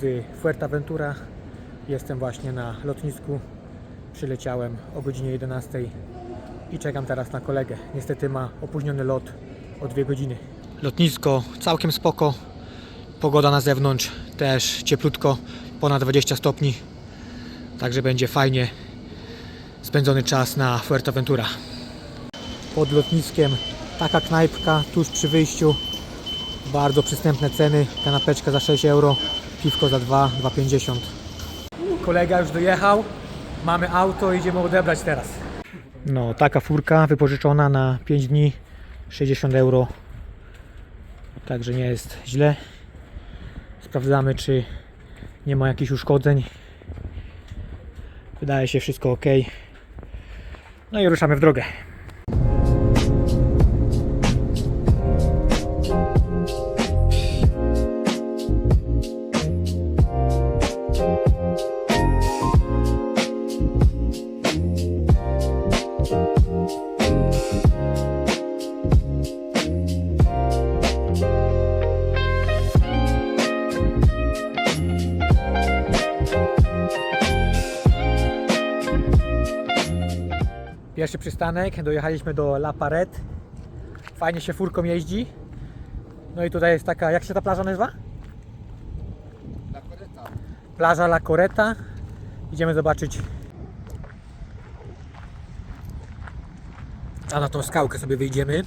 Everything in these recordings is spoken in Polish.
Z Fuerteventura. Jestem właśnie na lotnisku. Przyleciałem o godzinie 11 i czekam teraz na kolegę. Niestety ma opóźniony lot o 2 godziny. Lotnisko całkiem spoko. Pogoda na zewnątrz też cieplutko, ponad 20 stopni. Także będzie fajnie spędzony czas na Fuerteventura. Pod lotniskiem taka knajpka tuż przy wyjściu. Bardzo przystępne ceny. Kanapeczka za 6 euro, piwko za 2, 2,50. Kolega już dojechał. Mamy auto, idziemy odebrać teraz. No, taka furka wypożyczona na 5 dni, 60 euro. Także nie jest źle. Sprawdzamy, czy nie ma jakichś uszkodzeń. Wydaje się wszystko ok. No i ruszamy w drogę. Pierwszy przystanek, dojechaliśmy do La Paret. Fajnie się furką jeździ. No i tutaj jest taka, jak się ta plaża nazywa? La Coreta. Plaża La Coreta. Idziemy zobaczyć. A na tą skałkę sobie wyjdziemy.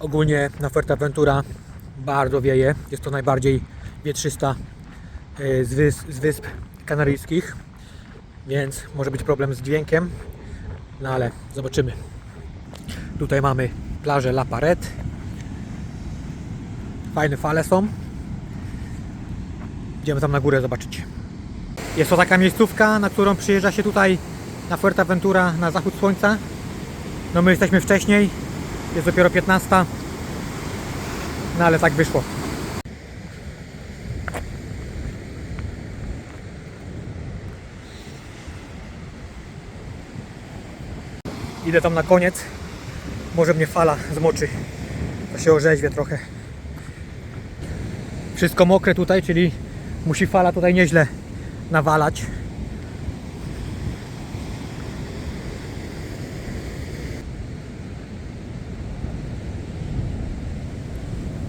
Ogólnie na Fuerteventura bardzo wieje. Jest to najbardziej wietrzysta e, z wysp, z wysp kanaryjskich, więc może być problem z dźwiękiem, no ale zobaczymy. Tutaj mamy plażę La Paret. Fajne fale są. Idziemy tam na górę zobaczyć. Jest to taka miejscówka, na którą przyjeżdża się tutaj na Fuerteventura na zachód słońca. No my jesteśmy wcześniej, jest dopiero 15. No ale tak wyszło. Idę tam na koniec. Może mnie fala zmoczy. To się orzeźwie trochę. Wszystko mokre tutaj, czyli musi fala tutaj nieźle nawalać.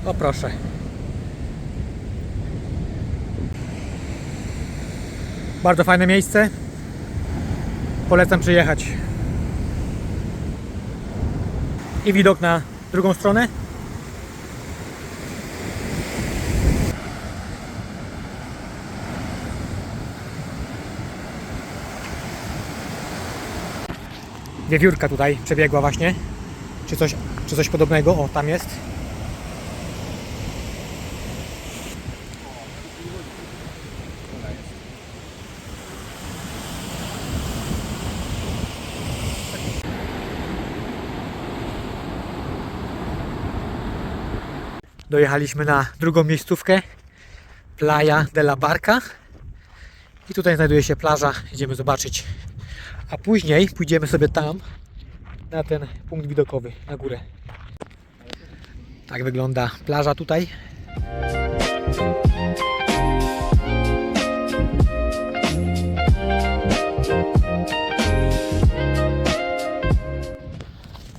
O proszę. Bardzo fajne miejsce. Polecam przyjechać. I widok na drugą stronę. Wiewiórka tutaj przebiegła właśnie. Czy coś, czy coś podobnego? O, tam jest. Dojechaliśmy na drugą miejscówkę. Playa de la Barca. I tutaj znajduje się plaża. Idziemy zobaczyć. A później pójdziemy sobie tam na ten punkt widokowy na górę. Tak wygląda plaża tutaj.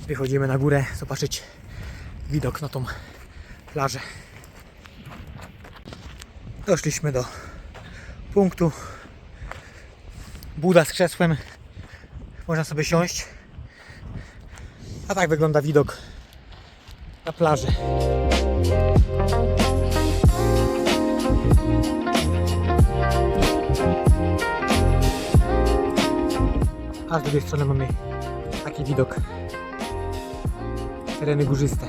Wychodzimy na górę zobaczyć widok na tą plażę. Doszliśmy do punktu. Buda z krzesłem. Można sobie siąść. A tak wygląda widok na plaży. A z drugiej strony mamy taki widok. Tereny górzyste.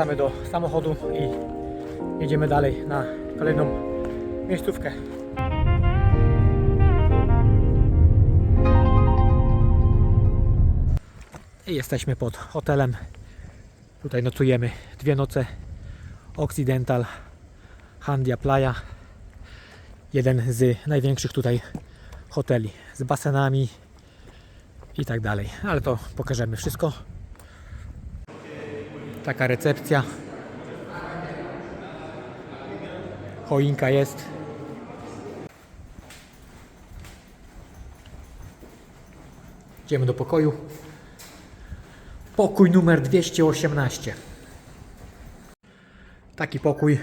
Wracamy do samochodu i jedziemy dalej na kolejną miejscówkę. I jesteśmy pod hotelem. Tutaj nocujemy dwie noce. Occidental Handia Playa. Jeden z największych tutaj hoteli z basenami i tak dalej. Ale to pokażemy wszystko. Taka recepcja. Choinka jest. Idziemy do pokoju. Pokój numer 218. Taki pokój.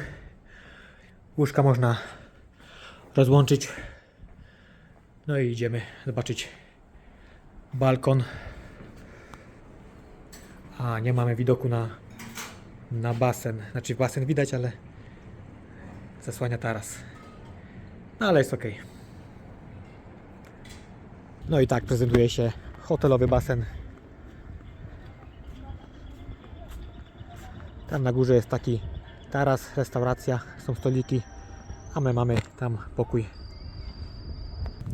Łóżka można rozłączyć. No i idziemy zobaczyć balkon. A, nie mamy widoku na, na basen. Znaczy basen widać, ale zasłania taras. No ale jest ok. No i tak prezentuje się hotelowy basen. Tam na górze jest taki taras, restauracja, są stoliki, a my mamy tam pokój.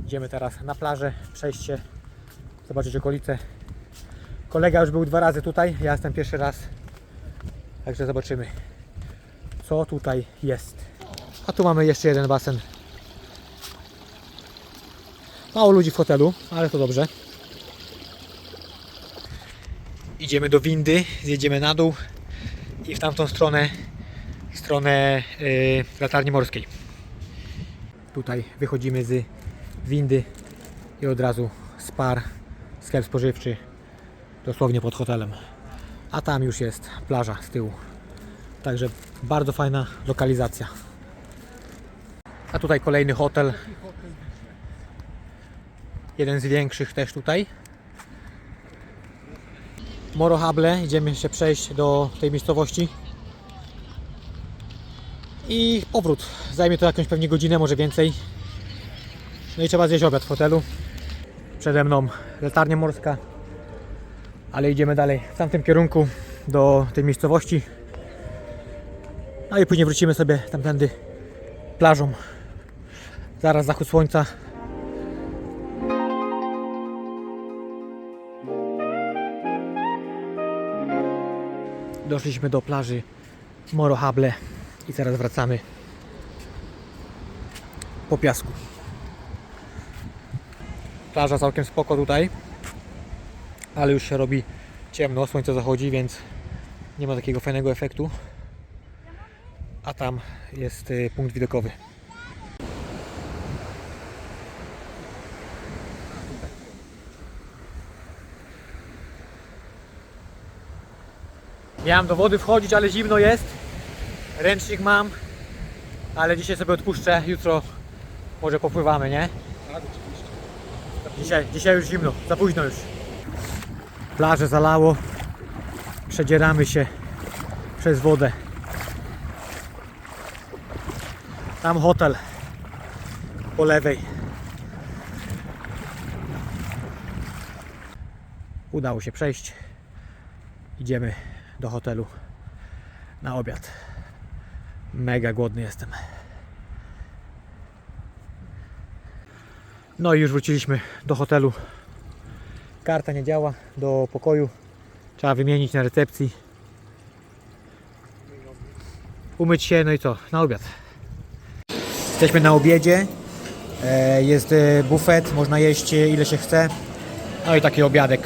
Idziemy teraz na plażę, przejść się, zobaczyć okolice. Kolega już był dwa razy tutaj, ja jestem pierwszy raz. Także zobaczymy, co tutaj jest. A tu mamy jeszcze jeden basen. Mało ludzi w hotelu, ale to dobrze. Idziemy do windy, zjedziemy na dół i w tamtą stronę, stronę yy, latarni morskiej. Tutaj wychodzimy z windy i od razu spar, sklep spożywczy, dosłownie pod hotelem. A tam już jest plaża z tyłu. Także bardzo fajna lokalizacja. A tutaj kolejny hotel. Jeden z większych też tutaj. Morohable. Idziemy się przejść do tej miejscowości. I powrót. Zajmie to jakąś pewnie godzinę, może więcej. No i trzeba zjeść obiad w hotelu. Przede mną latarnia morska. Ale idziemy dalej w tamtym kierunku do tej miejscowości. No i później wrócimy sobie tamtędy plażą. Zaraz zachód słońca. Doszliśmy do plaży Morohable i teraz wracamy po piasku. Plaża całkiem spoko tutaj, ale już się robi ciemno, słońce zachodzi, więc nie ma takiego fajnego efektu. A tam jest y, punkt widokowy. Miałem do wody wchodzić, ale zimno jest. Ręcznik mam, ale dzisiaj sobie odpuszczę. Jutro może popływamy, nie? Tak, oczywiście. Dzisiaj, dzisiaj już zimno, za późno już. Plażę zalało. Przedzieramy się przez wodę. Tam hotel po lewej. Udało się przejść. Idziemy do hotelu na obiad. Mega głodny jestem. No i już wróciliśmy do hotelu. Karta nie działa do pokoju. Trzeba wymienić na recepcji. Umyć się, no i co? Na obiad. Jesteśmy na obiedzie. E, Jest e, bufet, można jeść e, ile się chce. No i taki obiadek.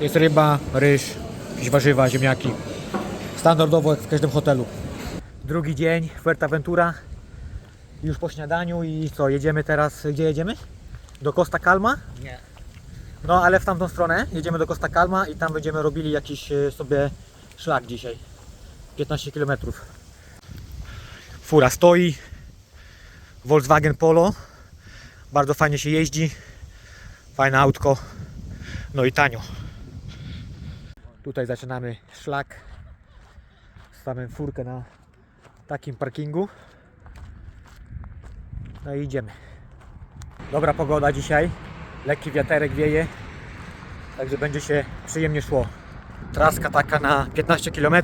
Jest ryba, ryż, jakieś warzywa, ziemniaki. Standardowo jak w każdym hotelu. Drugi dzień, Fuerteventura. Już po śniadaniu i co, jedziemy teraz, gdzie jedziemy? Do Costa Calma? Nie. No ale w tamtą stronę jedziemy do Costa Calma i tam będziemy robili jakiś e, sobie szlak dzisiaj. 15 km. Fura stoi. Volkswagen Polo. Bardzo fajnie się jeździ. Fajne autko. No i tanio. Tutaj zaczynamy szlak. Stawiam furkę na takim parkingu. No i idziemy. Dobra pogoda dzisiaj. Lekki wiaterek wieje. Także będzie się przyjemnie szło. Traska taka na 15 km.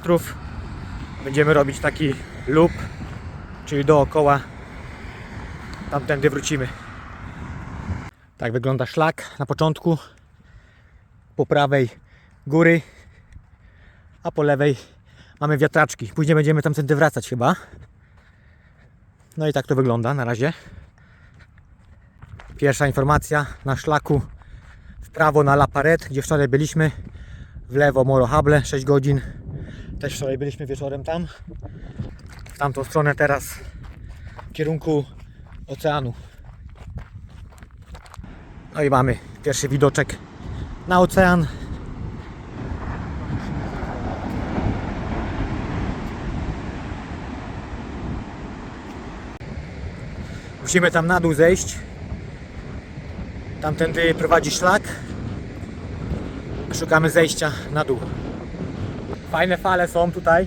Będziemy robić taki loop, czyli dookoła. Tamtędy wrócimy. Tak wygląda szlak na początku. Po prawej góry, a po lewej mamy wiatraczki. Później będziemy tamtędy wracać chyba. No i tak to wygląda na razie. Pierwsza informacja na szlaku w prawo na La Paret, gdzie wczoraj byliśmy. W lewo Moro Hable 6 godzin. Też wczoraj byliśmy wieczorem tam. W tamtą stronę teraz w kierunku oceanu. No i mamy pierwszy widoczek na ocean. Musimy tam na dół zejść. Tamtędy prowadzi szlak. Szukamy zejścia na dół. Fajne fale są tutaj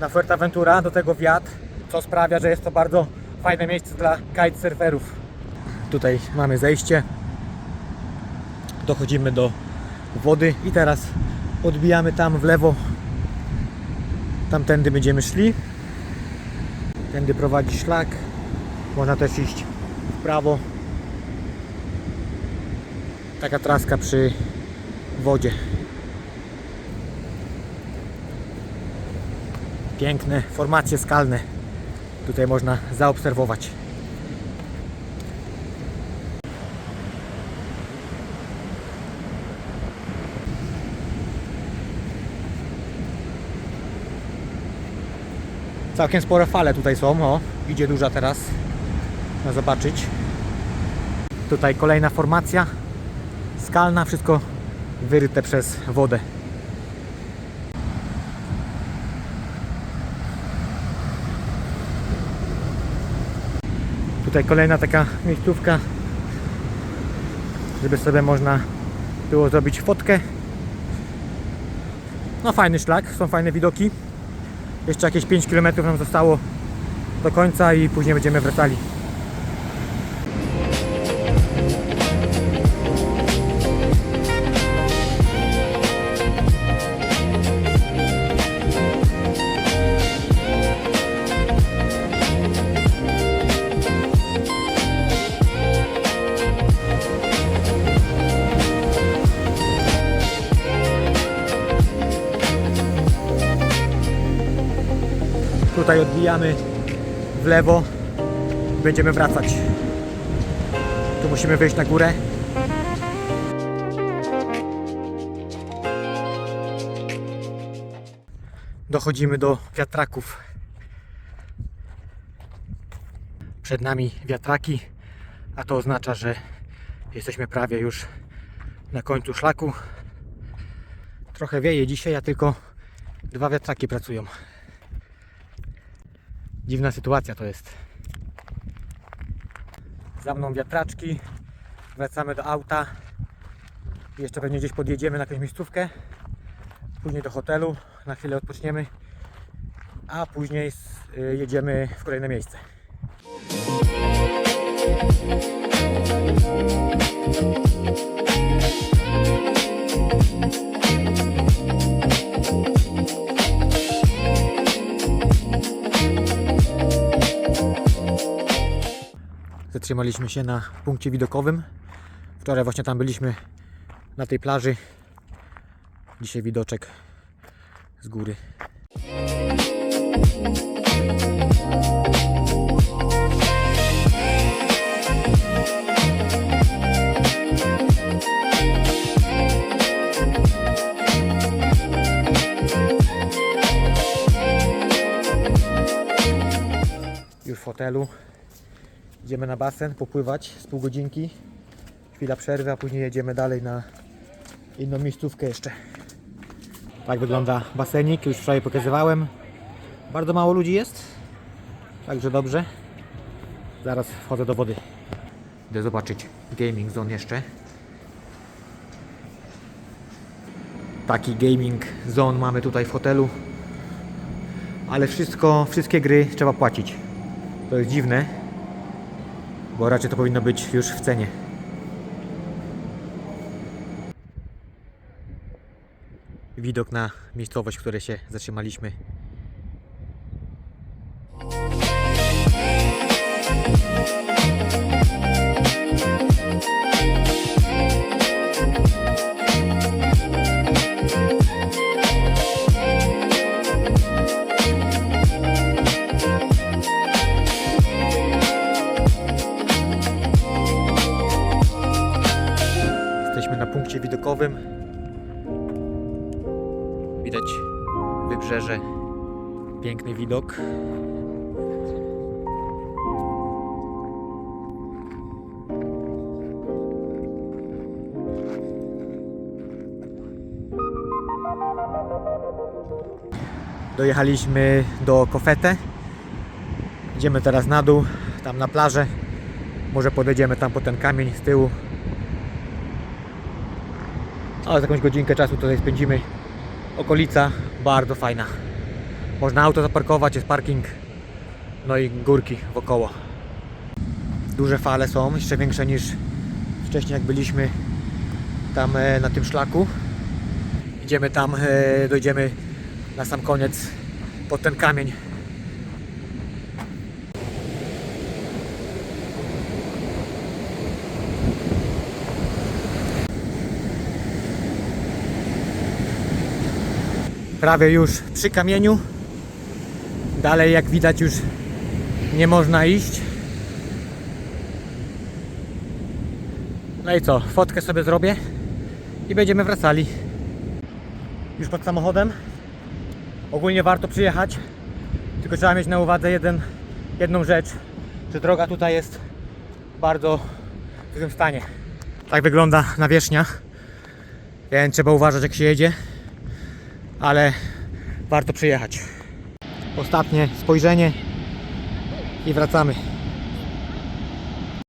na Fuerteventura, do tego wiatr, co sprawia, że jest to bardzo fajne miejsce dla kitesurferów. Tutaj mamy zejście. Dochodzimy do wody i teraz odbijamy tam w lewo. Tamtędy będziemy szli. Tędy prowadzi szlak. Można też iść w prawo. Taka traska przy wodzie. Piękne formacje skalne. Tutaj można zaobserwować. Całkiem spore fale tutaj są. O, idzie duża teraz. Można zobaczyć. Tutaj kolejna formacja skalna, wszystko wyryte przez wodę. Tutaj kolejna taka miejscówka, żeby sobie można było zrobić fotkę. No fajny szlak, są fajne widoki. Jeszcze jakieś 5 km nam zostało do końca i później będziemy wracali. Tutaj odbijamy w lewo. Będziemy wracać. Tu musimy wyjść na górę. Dochodzimy do wiatraków. Przed nami wiatraki, a to oznacza, że jesteśmy prawie już na końcu szlaku. Trochę wieje dzisiaj, a tylko dwa wiatraki pracują. Dziwna sytuacja to jest. Za mną wiatraczki. Wracamy do auta. Jeszcze pewnie gdzieś podjedziemy na jakąś miejscówkę. Później do hotelu. Na chwilę odpoczniemy. A później y, jedziemy w kolejne miejsce. Zatrzymaliśmy się na punkcie widokowym. Wczoraj właśnie tam byliśmy na tej plaży. Dzisiaj widoczek z góry. Już w hotelu. Idziemy na basen, popływać z pół godzinki. Chwila przerwy, a później jedziemy dalej na inną miejscówkę jeszcze. Tak wygląda basenik, już wczoraj pokazywałem. Bardzo mało ludzi jest, także dobrze. Zaraz wchodzę do wody. Idę zobaczyć gaming zone jeszcze. Taki gaming zone mamy tutaj w hotelu. Ale wszystko, wszystkie gry trzeba płacić. To jest dziwne, bo raczej to powinno być już w cenie. Widok na miejscowość, w której się zatrzymaliśmy. Widokowym. Widać wybrzeże. Piękny widok. Dojechaliśmy do Kofete. Idziemy teraz na dół, tam na plażę. Może podejdziemy tam po ten kamień z tyłu. Ale z jakąś godzinkę czasu tutaj spędzimy. Okolica bardzo fajna. Można auto zaparkować, jest parking. No i górki wokoło. Duże fale są, jeszcze większe niż wcześniej jak byliśmy tam e, na tym szlaku. Idziemy tam, e, dojdziemy na sam koniec pod ten kamień. Prawie już przy kamieniu. Dalej jak widać już nie można iść. No i co, fotkę sobie zrobię i będziemy wracali. Już pod samochodem. Ogólnie warto przyjechać, tylko trzeba mieć na uwadze jeden, jedną rzecz, że droga tutaj jest bardzo w złym stanie. Tak wygląda nawierzchnia, więc trzeba uważać jak się jedzie, ale warto przyjechać. Ostatnie spojrzenie i wracamy.